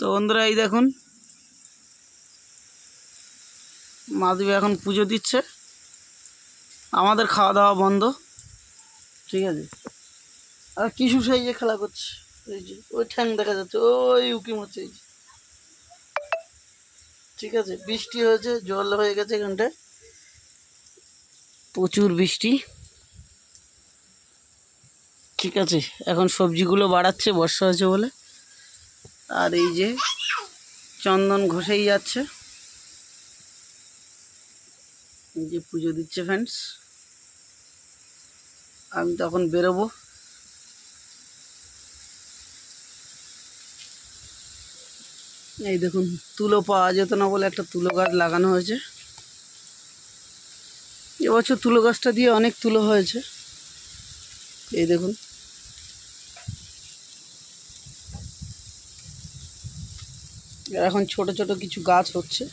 তো বন্ধুরা, এই দেখুন। মাধবী এখন পুজো দিচ্ছে। আমাদের খাওয়া দাওয়া বন্ধ। ঠিক আছে? আর কিছু সেই যে খেলা করছে। এই যে, ওই ঠ্যাং দেখা যাচ্ছে, ওই উকি মারছে এই যে। ঠিক আছে? বৃষ্টি হয়েছে, জল হয়ে গেছে এখানটায়। প্রচুর বৃষ্টি। ঠিক আছে? এখন সবজিগুলো বাড়াচ্ছে, বর্ষা হয়েছে বলে। আর এই যে চন্দন ঘষেই যাচ্ছে। এই যে পুজো দিচ্ছে ফ্রেন্ডস আমি তখন বেরোবো। এই দেখুন, তুলো পাওয়া যেত না বলে একটা তুলো গাছ লাগানো হয়েছে। এবছর তুলো গাছটা দিয়ে অনেক তুলো হয়েছে। এই দেখুন এখন ছোট ছোট কিছু গাছ হচ্ছে।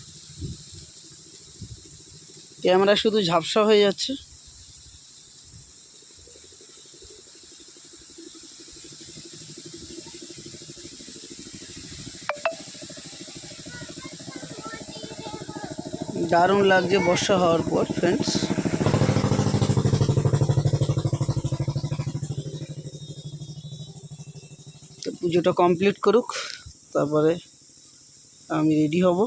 ক্যামেরা শুধু ঝাপসা হয়ে যাচ্ছে। দারুণ লাগছে বর্ষা হওয়ার পর ফ্রেন্ডস তো পুজোটা কমপ্লিট করুক, তারপরে আমি রেডি হব।